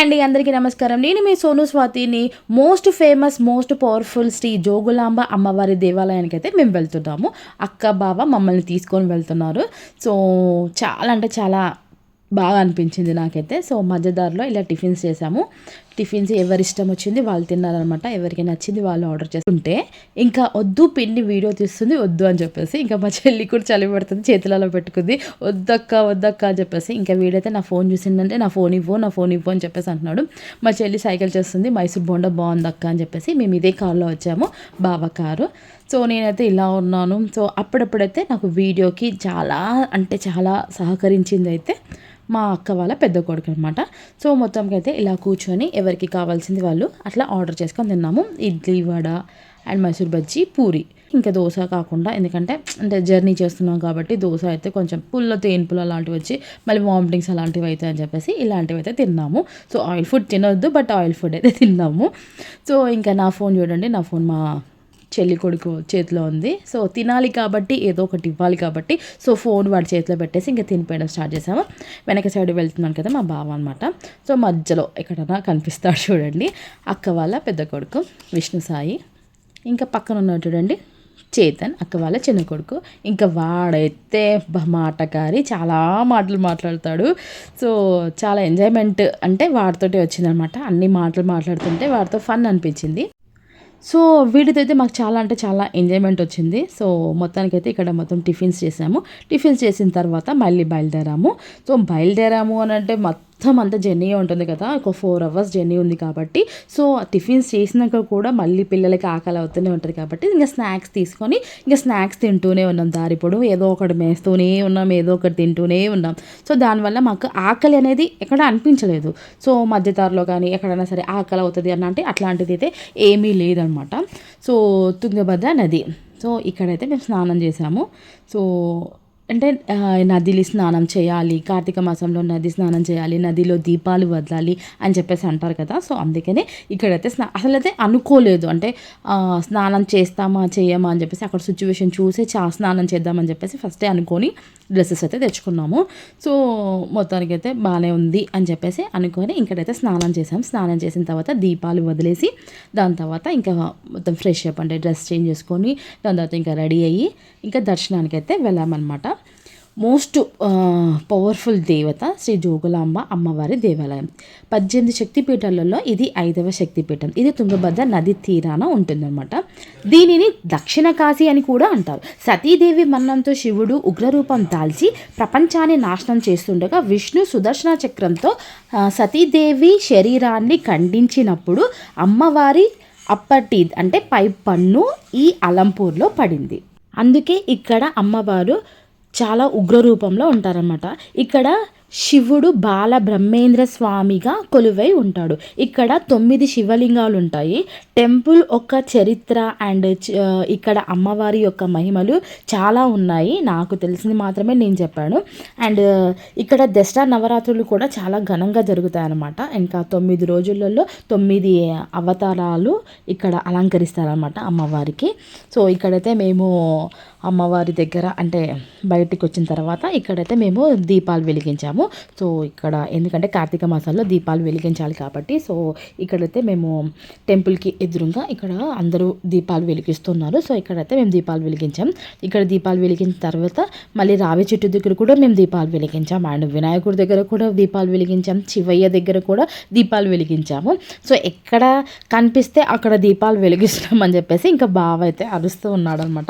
Hi అండి అందరికీ నమస్కారం. నేను మీ Sonu స్వాతిని most famous most powerful Shri Jogulamba అమ్మవారి దేవాలయానికి అయితే మేము వెళ్తున్నాము. అక్క బావ మమ్మల్ని తీసుకొని వెళ్తున్నారు. సో చాలా అంటే చాలా బాగా అనిపించింది నాకైతే. సో మధ్యదారిలో ఇలా టిఫిన్స్ చేసాము టిఫిన్స్ ఎవరి ఇష్టం వచ్చింది వాళ్ళు తిన్నారనమాట. ఎవరికి నచ్చింది వాళ్ళు ఆర్డర్ చేస్తుంటే ఇంకా వద్దు పిండి వీడియో తీస్తుంది వద్దు అని చెప్పేసి ఇంకా మా చెల్లి కూడా చలి పడుతుంది చేతులలో పెట్టుకుంది వద్దక్క వద్దక్క అని చెప్పేసి ఇంకా వీడైతే నా ఫోన్ చూసిందంటే నా ఫోన్ ఇవ్వు నా ఫోన్ ఇవ్వు అని చెప్పేసి అంటున్నాడు. మా చెల్లి సైకిల్ చేస్తుంది మైసూర్ బోండా బాగుందక్క అని చెప్పేసి మేము ఇదే కార్లో వచ్చాము బాబా కారు. సో నేనైతే ఇలా ఉన్నాను. సో అప్పుడప్పుడైతే నాకు వీడియోకి చాలా అంటే చాలా సహకరించింది అయితే మా అక్క వాళ్ళ పెద్ద కొడుకు అనమాట సో మొత్తంకి అయితే ఇలా కూర్చొని ఎవరికి కావాల్సింది వాళ్ళు అట్లా ఆర్డర్ చేసుకొని తిన్నాము. ఇడ్లీ వడ అండ్ మైసూర్ బజ్జీ పూరి. ఇంకా దోశ కాకుండా ఎందుకంటే అంటే జర్నీ చేస్తున్నాం కాబట్టి దోశ అయితే కొంచెం పుల్ల తేన్పులు అలాంటివి వచ్చి మళ్ళీ వామిటింగ్స్ అలాంటివి అవుతాయి అని చెప్పేసి ఇలాంటివి అయితే తిన్నాము. సో ఆయిల్ ఫుడ్ తినొద్దు బట్ ఆయిల్ ఫుడ్ అయితే తిన్నాము. సో ఇంకా నా ఫోన్ చూడండి నా ఫోన్ మా చెల్లి కొడుకు చేతిలో ఉంది. సో తినాలి కాబట్టి ఏదో ఒకటి ఇవ్వాలి కాబట్టి సో ఫోన్ వాడి చేతిలో పెట్టేసి ఇంకా తినిపోయడం స్టార్ట్ చేసాము. వెనక సైడ్ వెళ్తున్నాను కదా మా బావ అనమాట సో మధ్యలో ఎక్కడన్నా కనిపిస్తాడు చూడండి. అక్క వాళ్ళ పెద్ద కొడుకు విష్ణు సాయి. ఇంకా పక్కన ఉన్నాడు చూడండి చేతన్ అక్క వాళ్ళ చిన్న కొడుకు. ఇంకా వాడైతే మాటకారి చాలా మాటలు మాట్లాడతాడు. సో చాలా ఎంజాయ్మెంట్ అంటే వాడితోటే వచ్చిందనమాట అన్ని మాటలు మాట్లాడుతుంటే వాడితో ఫన్ అనిపించింది. సో వీటితో అయితే మాకు చాలా అంటే చాలా ఎంజాయ్మెంట్ వచ్చింది. సో మొత్తానికైతే ఇక్కడ మొత్తం టిఫిన్స్ చేసాము. టిఫిన్స్ చేసిన తర్వాత మళ్ళీ బయలుదేరాము. సో బయలుదేరాము అని అంటే మొత్తం మొత్తం అంతా జర్నీ ఉంటుంది కదా. ఒక ఫోర్ అవర్స్ జర్నీ ఉంది కాబట్టి. సో టిఫిన్స్ చేసినాక కూడా మళ్ళీ పిల్లలకి ఆకలి అవుతూనే ఉంటుంది కాబట్టి ఇంకా స్నాక్స్ తీసుకొని ఇంకా స్నాక్స్ తింటూనే ఉన్నాం. దారిపొడు ఏదో ఒకటి మేస్తూనే ఉన్నాం ఏదో ఒకటి తింటూనే ఉన్నాం. సో దానివల్ల మాకు ఆకలి అనేది ఎక్కడ అనిపించలేదు. సో మధ్యదారిలో కానీ ఎక్కడైనా సరే ఆకలి అవుతుంది అని అంటే అట్లాంటిది అయితే ఏమీ లేదనమాట. సో తుంగభద్ర నది. సో ఇక్కడైతే మేము స్నానం చేసాము. సో అంటే నదిలో నదిలి స్నానం చేయాలి కార్తీక మాసంలో నది స్నానం చేయాలి నదిలో దీపాలు వదలాలి అని చెప్పేసి అంటారు కదా. సో అందుకనే ఇక్కడైతే స్నా అసలు అయితే అనుకోలేదు. అంటే స్నానం చేస్తామా చేయమా అని చెప్పేసి అక్కడ సిచ్యువేషన్ చూసే చా స్నానం చేద్దామని చెప్పేసి ఫస్టే అనుకొని డ్రెస్సెస్ అయితే తెచ్చుకున్నాము. సో మొత్తానికి అయితే బాగానే ఉంది అని చెప్పేసి అనుకొని ఇంకటైతే స్నానం చేసాం. స్నానం చేసిన తర్వాత దీపాలు వదిలేసి దాని తర్వాత ఇంకా మొత్తం ఫ్రెష్ అప్ అంటే డ్రెస్ చేంజ్ చేసుకొని దాని తర్వాత ఇంకా రెడీ అయ్యి ఇంకా దర్శనానికి అయితే వెళ్ళామన్నమాట. మోస్ట్ పవర్ఫుల్ దేవత శ్రీ జోగులాంబ అమ్మవారి దేవాలయం. పద్దెనిమిది శక్తిపీఠాలలో ఇది ఐదవ శక్తిపీఠం. ఇది తుంగభద్ర నది తీరాన ఉంటుందన్నమాట. దీనిని దక్షిణ కాశీ అని కూడా అంటారు. సతీదేవి మరణంతో శివుడు ఉగ్రరూపం దాల్చి ప్రపంచాన్ని నాశనం చేస్తుండగా విష్ణు సుదర్శన చక్రంతో సతీదేవి శరీరాన్ని ఖండించినప్పుడు అమ్మవారి అప్పటి అంటే పై పన్ను ఈ అలంపూర్లో పడింది. అందుకే ఇక్కడ అమ్మవారు చాలా ఉగ్ర రూపంలో ఉంటారన్నమాట. ఇక్కడ శివుడు బాల బ్రహ్మేంద్ర స్వామిగా కొలువై ఉంటాడు. ఇక్కడ తొమ్మిది శివలింగాలు ఉంటాయి టెంపుల్ ఒక చరిత్ర అండ్ చ- ఇక్కడ అమ్మవారి యొక్క మహిమలు చాలా ఉన్నాయి. నాకు తెలిసింది మాత్రమే నేను చెప్పాను. అండ్ ఇక్కడ దసరా నవరాత్రులు కూడా చాలా ఘనంగా జరుగుతాయి అన్నమాట ఇంకా తొమ్మిది రోజులలో తొమ్మిది అవతారాలు ఇక్కడ అలంకరిస్తారనమాట అమ్మవారికి. సో ఇక్కడైతే మేము అమ్మవారి దగ్గర అంటే బయటికి వచ్చిన తర్వాత ఇక్కడైతే మేము దీపాలు వెలిగించాము. సో ఇక్కడ ఎందుకంటే కార్తీక మాసాల్లో దీపాలు వెలిగించాలి కాబట్టి సో ఇక్కడైతే మేము టెంపుల్కి ఎదురుగా ఇక్కడ అందరూ దీపాలు వెలిగిస్తున్నారు. సో ఇక్కడైతే మేము దీపాలు వెలిగించాం. ఇక్కడ దీపాలు వెలిగించిన తర్వాత మళ్ళీ రావి చెట్టు దగ్గర కూడా మేము దీపాలు వెలిగించాం. అండ్ వినాయకుడి దగ్గర కూడా దీపాలు వెలిగించాం. శివయ్య దగ్గర కూడా దీపాలు వెలిగించాము. సో ఎక్కడ కనిపిస్తే అక్కడ దీపాలు వెలిగిస్తున్నామని చెప్పేసి ఇంకా బావ అయితే అరుస్తూ ఉన్నాడు అనమాట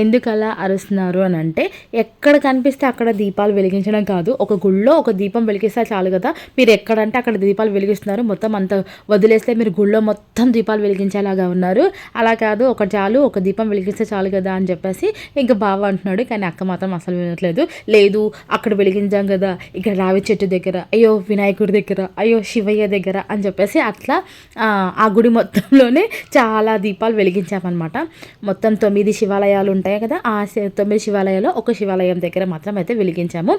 ఎందుకు అలా అరుస్తున్నారు అని అంటే ఎక్కడ కనిపిస్తే అక్కడ దీపాలు వెలిగించడం కాదు. ఒక గుళ్ళో ఒక దీపం వెలిగిస్తే చాలు కదా. మీరు ఎక్కడంటే అక్కడ దీపాలు వెలిగిస్తున్నారు. మొత్తం అంత వదిలేస్తే మీరు గుళ్ళో మొత్తం దీపాలు వెలిగించేలాగా ఉన్నారు. అలా కాదు ఒక చాలు ఒక దీపం వెలిగిస్తే చాలు కదా అని చెప్పేసి ఇంకా బావ అంటున్నాడు. కానీ అక్క మాత్రం అసలు వినట్లేదు. లేదు అక్కడ వెలిగించాం కదా. ఇక్కడ రావి చెట్టు దగ్గర అయ్యో వినాయకుడి దగ్గర అయ్యో శివయ్య దగ్గర అని చెప్పేసి అట్లా ఆ, గుడి మొత్తంలోనే చాలా దీపాలు వెలిగించామన్నమాట. మొత్తం తొమ్మిది శివాలయాలు ఉంటాయి కదా. ఆ తొమ్మిది శివాలయాల్లో ఒక శివాలయం దగ్గర మాత్రం అయితే వెలిగించాము.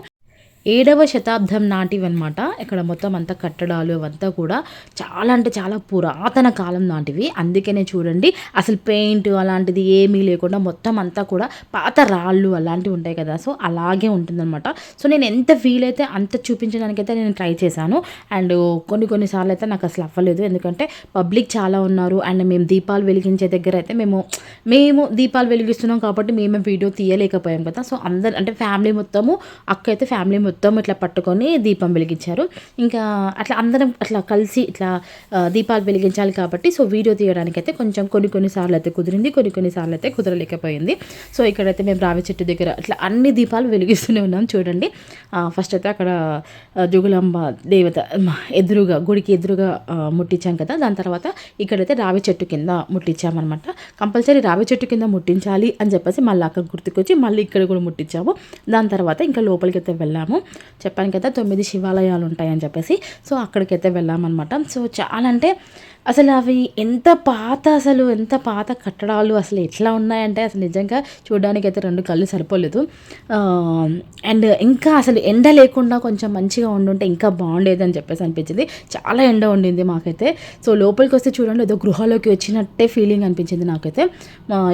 ఏడవ శతాబ్దం నాటివి అనమాట ఇక్కడ మొత్తం అంతా కట్టడాలు అవంతా కూడా చాలా అంటే చాలా పురాతన కాలం నాటివి. అందుకనే చూడండి అసలు పెయింట్ అలాంటిది ఏమీ లేకుండా మొత్తం అంతా కూడా పాత రాళ్ళు అలాంటివి ఉంటాయి కదా. సో అలాగే ఉంటుందన్నమాట. సో నేను ఎంత వీలైతే అంత చూపించడానికైతే నేను ట్రై చేశాను. అండ్ కొన్ని కొన్నిసార్లు అయితే నాకు అసలు అవ్వలేదు. ఎందుకంటే పబ్లిక్ చాలా ఉన్నారు. అండ్ మేము దీపాలు వెలిగించే దగ్గర అయితే మేము మేము దీపాలు వెలిగిస్తున్నాం కాబట్టి మేమే వీడియో తీయలేకపోయాం కదా. సో అందరు అంటే ఫ్యామిలీ మొత్తము అక్క అయితే ఫ్యామిలీ మొత్తం ఇట్లా పట్టుకొని దీపం వెలిగించారు. ఇంకా అట్లా అందరం అట్లా కలిసి ఇట్లా దీపాలు వెలిగించాలి కాబట్టి సో వీడియో తీయడానికి అయితే కొంచెం కొన్ని కొన్ని సార్లు అయితే కుదిరింది కొన్ని కొన్ని సార్లు అయితే కుదరలేకపోయింది. సో ఇక్కడైతే మేము రావి చెట్టు దగ్గర ఇట్లా అన్ని దీపాలు వెలిగిస్తూనే ఉన్నాం చూడండి. ఫస్ట్ అయితే అక్కడ జుగులాంబ దేవత ఎదురుగా గుడికి ఎదురుగా ముట్టించాం కదా. దాని తర్వాత ఇక్కడైతే రావి చెట్టు కింద ముట్టించామన్నమాట. కంపల్సరీ రావి చెట్టు కింద ముట్టించాలి అని చెప్పేసి మళ్ళీ అక్కడ గుర్తుకొచ్చి మళ్ళీ ఇక్కడ కూడా ముట్టించాము. దాని తర్వాత ఇంకా లోపలికి అయితే వెళ్ళాము. చెప్పాను కదా తొమ్మిది శివాలయాలు ఉంటాయని చెప్పేసి సో అక్కడికైతే వెళ్ళామన్నమాట. సో చాలా అంటే అసలు అవి ఎంత పాత అసలు ఎంత పాత కట్టడాలు అసలు ఎట్లా ఉన్నాయంటే అసలు నిజంగా చూడడానికి అయితే రెండు కళ్ళు సరిపోలేదు. అండ్ ఇంకా అసలు ఎండ లేకుండా కొంచెం మంచిగా ఉండుంటే ఇంకా బాగుండేది అని చెప్పేసి అనిపించింది. చాలా ఎండ ఉండింది మాకైతే. సో లోపలికి వస్తే చూడండి ఏదో గృహలోకి వచ్చినట్టే ఫీలింగ్ అనిపించింది నాకైతే.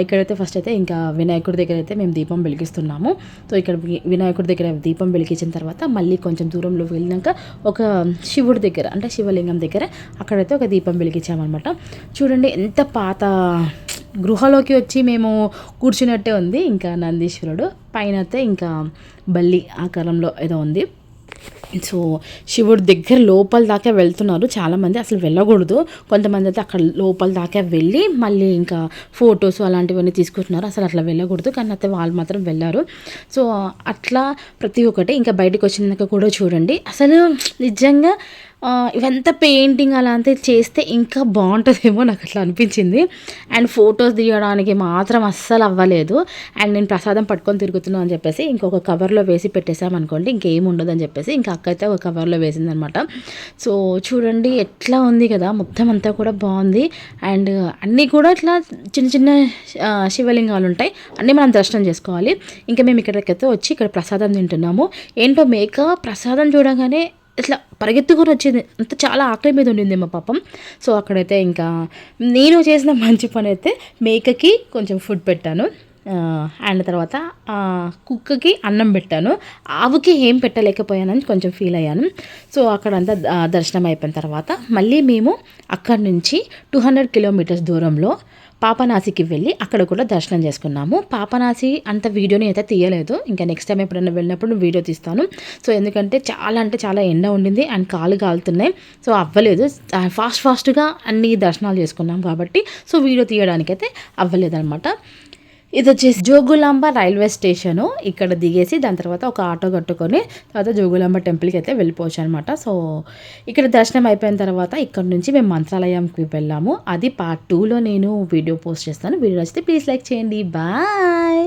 ఇక్కడైతే ఫస్ట్ అయితే ఇంకా వినాయకుడి దగ్గర అయితే మేము దీపం వెలిగిస్తున్నాము. సో ఇక్కడ వినాయకుడి దగ్గర దీపం వెలిగించిన తర్వాత మళ్ళీ కొంచెం దూరంలో వెళ్ళినాక ఒక శివుడి దగ్గర అంటే శివలింగం దగ్గర అక్కడైతే ఒక దీపం వెలిగించామన్నమాట చూడండి ఎంత పాత గృహలోకి వచ్చి మేము కూర్చున్నట్టే ఉంది. ఇంకా నందీశ్వరుడు పైన అయితే ఇంకా బల్లి ఆకారంలో ఏదో ఉంది. సో శివుడి దగ్గర లోపల దాకా వెళ్తున్నారు. చాలామంది అసలు వెళ్ళకూడదు. కొంతమంది అయితే అక్కడ లోపల దాకా వెళ్ళి మళ్ళీ ఇంకా ఫొటోస్ అలాంటివన్నీ తీసుకుంటున్నారు. అసలు అట్లా వెళ్ళకూడదు. కానీ అయితే వాళ్ళు మాత్రం వెళ్ళారు. సో అట్లా ప్రతి ఒక్కటి ఇంకా బయటకు వచ్చినాక కూడా చూడండి. అసలు నిజంగా ఇవంతా పెయింటింగ్ అలాంటివి చేస్తే ఇంకా బాగుంటుందేమో నాకు అట్లా అనిపించింది. అండ్ ఫొటోస్ తీయడానికి మాత్రం అస్సలు అవ్వలేదు. అండ్ నేను ప్రసాదం పట్టుకొని తిరుగుతున్నాను అని చెప్పేసి ఇంకొక కవర్లో వేసి పెట్టేసామనుకోండి ఇంకేం ఉండదు అని చెప్పేసి ఇంకా అక్క అయితే ఒక కవర్లో వేసిందనమాట. సో చూడండి ఎట్లా ఉంది కదా మొత్తం అంతా కూడా బాగుంది. అండ్ అన్నీ కూడా ఇట్లా చిన్న చిన్న శివలింగాలు ఉంటాయి అన్నీ మనం దర్శనం చేసుకోవాలి. ఇంకా మేము ఇక్కడికైతే వచ్చి ఇక్కడ ప్రసాదం తింటున్నాము. ఏంటో మేక ప్రసాదం చూడగానే ఇట్లా పరిగెత్తుకుని వచ్చింది అంత చాలా ఆకలి మీద ఉండింది మా పాపం. సో అక్కడైతే ఇంకా నేను చేసిన మంచి పని అయితే మేకకి కొంచెం ఫుడ్ పెట్టాను. అండ్ తర్వాత కుక్కకి అన్నం పెట్టాను. ఆవుకి ఏం పెట్టలేకపోయానని కొంచెం ఫీల్ అయ్యాను. సో అక్కడంతా దర్శనం అయిపోయిన తర్వాత మళ్ళీ మేము అక్కడి నుంచి టూ హండ్రెడ్ కిలోమీటర్స్ దూరంలో పాపనాసికి వెళ్ళి అక్కడ కూడా దర్శనం చేసుకున్నాము. పాపనాసి అంత వీడియోని అయితే తీయలేదు. ఇంకా నెక్స్ట్ టైం ఎప్పుడైనా వెళ్ళినప్పుడు వీడియో తీస్తాను. సో ఎందుకంటే చాలా అంటే చాలా ఎండ ఉండింది అండ్ కాలు కాలుతున్నాయి. సో అవ్వలేదు. ఫాస్ట్ ఫాస్ట్గా అన్ని దర్శనాలు చేసుకున్నాం కాబట్టి సో వీడియో తీయడానికైతే అయితే అవ్వలేదు అనమాట ఇది వచ్చేసి జోగులాంబ రైల్వే స్టేషను. ఇక్కడ దిగేసి దాని తర్వాత ఒక ఆటో కట్టుకొని తర్వాత జోగులాంబ టెంపుల్కి అయితే వెళ్ళిపోవచ్చు అనమాట సో ఇక్కడ దర్శనం అయిపోయిన తర్వాత ఇక్కడ నుంచి మేము మంత్రాలయంకి వెళ్ళాము. అది పార్ట్ టూలో నేను వీడియో పోస్ట్ చేస్తాను. వీడియో నచ్చితే ప్లీజ్ లైక్ చేయండి. బాయ్!